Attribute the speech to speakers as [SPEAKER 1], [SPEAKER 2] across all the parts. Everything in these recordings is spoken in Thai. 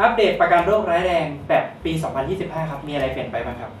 [SPEAKER 1] อัปเดตประกันโรคร้ายแรงแบบปี 2025 ครับ มีอะไรเปลี่ยนไปบ้างครับ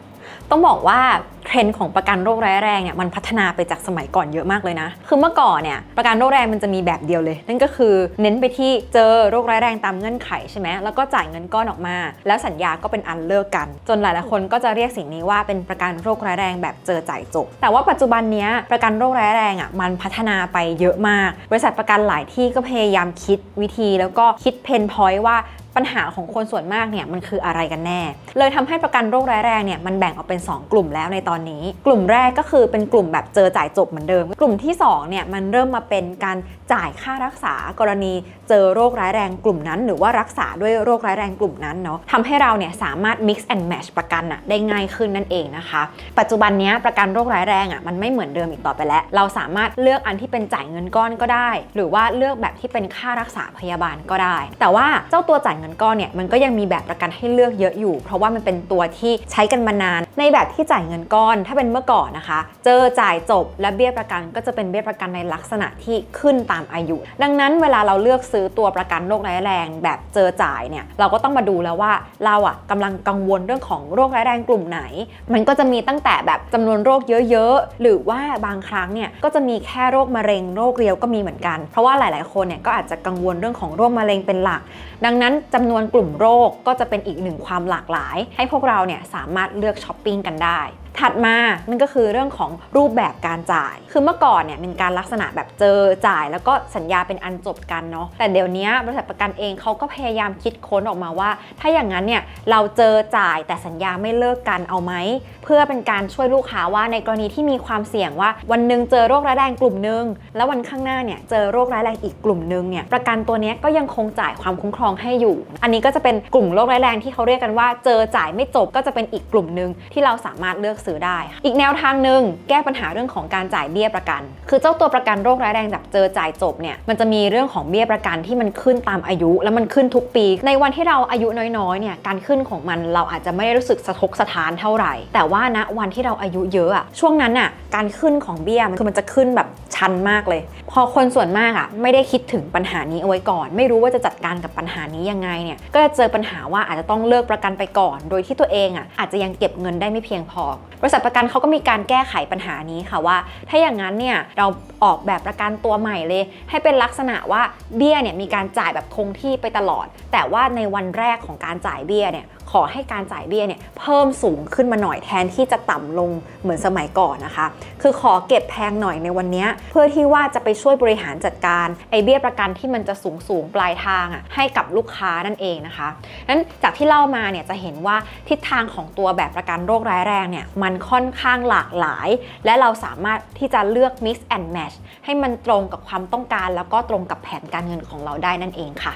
[SPEAKER 2] ต้องบอกว่าเทรนด์ของประกันโรคร้ายแรงเนี่ยมันพัฒนาไปจากสมัยก่อนเยอะมากเลยนะ คือเมื่อก่อนเนี่ยประกันโรคร้ายแรงมันจะมีแบบเดียวเลย นั่นก็คือเน้นไปที่เจอโรคร้ายแรงตามเงื่อนไขใช่ไหมแล้วก็จ่ายเงินก้อนออกมา แล้วสัญญาก็เป็นอันเลิกกัน จนหลายๆคนก็จะเรียกสิ่งนี้ว่าเป็นประกันโรคร้ายแรงแบบเจอจ่ายจบ แต่ว่าปัจจุบันนี้ประกันโรคร้ายแรงอะมันพัฒนาไปเยอะมาก บริษัทประกันหลายที่ก็พยายามคิดวิธี แล้วก็คิดเพนพอยต์ว่าปัญหาของคนส่วนมากเนี่ยมันคืออะไรกันแน่ เลยทำให้ประกันโรคร้ายแรงเนี่ยมันแบ่งออกเป็น 2 กลุ่มแล้วในตอนนี้ กลุ่มแรกก็คือเป็นกลุ่มแบบเจอจ่ายจบเหมือนเดิม กลุ่มที่2เนี่ยมันเริ่มมาเป็นการจ่ายค่ารักษากรณีเจอโรคร้ายแรงกลุ่มนั้น หรือว่ารักษาด้วยโรคร้ายแรงกลุ่มนั้นเนาะทำให้เราเนี่ยสามารถ mix and match ประกันอะได้ง่ายขึ้นนั่นเองนะคะ ปัจจุบันนี้ประกันโรคร้ายแรงอะมันไม่เหมือนเดิมอีกต่อไปแล้ว เราสามารถเลือกอันที่เป็นจ่ายเงินก้อนก็ได้ หรือว่าเลือกแบบที่เป็นค่ารักษาพยาบาลก็ได้ แต่ว่าเจ้าตัวจ่ายเงินก้อนเนี่ยมันก็ยังมีแบบประกันให้เลือกเยอะอยู่ เพราะว่ามันเป็นตัวที่ใช้กันมานาน ในแบบที่จ่ายเงินก้อน ถ้าเป็นเมื่อก่อนนะคะ เจอจ่ายจบและเบี้ยประกันก็จะเป็นเบี้ยประกันในลักษณะที่ขึ้นตามอายุ ดังนั้นเวลาเราเลือกซื้อตัวประกันโรคร้ายแรง แบบเจอจ่ายเนี่ยเราก็ต้องมาดูแล้วว่าเราอะกำลังกังวลเรื่องของโรคร้ายแรงกลุ่มไหน มันก็จะมีตั้งแต่แบบจำนวนโรคเยอะๆหรือว่าบางครั้งเนี่ยก็จะมีแค่โรคมะเร็งโรคเรียวก็มีเหมือนกัน เพราะว่าหลาย ๆ คนเนี่ยก็อาจจะกังวลเรื่องของโรคมะเร็งเป็นหลัก ดังนั้นจำนวนกลุ่มโรคก็จะเป็นอีกหนึ่งความหลากหลาย ให้พวกเราเนี่ยสามารถเลือกช้อปปิ้งกันได้ถัดมานั่นก็คือเรื่องของรูปแบบการจ่าย คือเมื่อก่อนเนี่ยเป็นการลักษณะแบบเจอจ่าย แล้วก็สัญญาเป็นอันจบกันเนาะ แต่เดี๋ยวนี้บริษัทประกันเองเขาก็พยายามคิดค้นออกมาว่า ถ้าอย่างนั้นเนี่ยเราเจอจ่ายแต่สัญญาไม่เลิกกันเอาไหม เพื่อเป็นการช่วยลูกค้าว่าในกรณีที่มีความเสี่ยงว่า วันหนึ่งเจอโรคร้ายแรงกลุ่มหนึ่งแล้ววันข้างหน้าเนี่ยเจอโรคร้ายแรงอีกกลุ่มหนึ่งเนี่ยประกันตัวนี้ก็ยังคงจ่ายความคุ้มครองให้อยู่ อันนี้ก็จะเป็นกลุ่มโรคร้ายแรงที่เขาเรียกกันว่า เจอจ่ายไม่จบก็จะเป็นอีกกลุ่มหนึ่งที่เราสามารถเลือกซื้อได้ อีกแนวทางหนึ่งแก้ปัญหาเรื่องของการจ่ายเบี้ยประกัน คือเจ้าตัวประกันโรคร้ายแรงแบบเจอจ่ายจบเนี่ยมันจะมีเรื่องของเบี้ยประกันที่มันขึ้นตามอายุ แล้วมันขึ้นทุกปี ในวันที่เราอายุน้อยๆเนี่ยการขึ้นของมันเราอาจจะไม่ได้รู้สึกสะทกสะท้านเท่าไหร่ แต่ว่าณวันที่เราอายุเยอะอะช่วงนั้นอะการขึ้นของเบี้ยมันคือมันจะขึ้นแบบชันมากเลย พอคนส่วนมากอะไม่ได้คิดถึงปัญหานี้เอาไว้ก่อน ไม่รู้ว่าจะจัดการกับปัญหานี้ยังไงเนี่ยก็จะเจอปัญหาว่าอาจจะต้องเลิกประกันไปก่อน โดยที่ตัวเองอะอาจจะยังเก็บเงินได้ไม่เพียงพอบริษัทประกันเขาก็มีการแก้ไขปัญหานี้ค่ะว่า ถ้าอย่างนั้นเนี่ยเราออกแบบประกันตัวใหม่เลย ให้เป็นลักษณะว่าเบี้ยเนี่ยมีการจ่ายแบบคงที่ไปตลอด แต่ว่าในวันแรกของการจ่ายเบี้ยเนี่ย ขอให้การจ่ายเบี้ยเนี่ยเพิ่มสูงขึ้นมาหน่อยแทนที่จะต่ำลงเหมือนสมัยก่อนนะคะ คือขอเก็บแพงหน่อยในวันนี้เพื่อที่ว่าจะไปช่วยบริหารจัดการไอเบี้ยประกันที่มันจะสูงสูงปลายทางอะให้กับลูกค้านั่นเองนะคะนั้นจากที่เล่ามาเนี่ยจะเห็นว่าทิศทางของตัวแบบประกันโรคร้ายแรงเนี่ยมันค่อนข้างหลากหลาย และเราสามารถที่จะเลือก mix and match ให้มันตรงกับความต้องการ แล้วก็ตรงกับแผนการเงินของเราได้นั่นเองค่ะ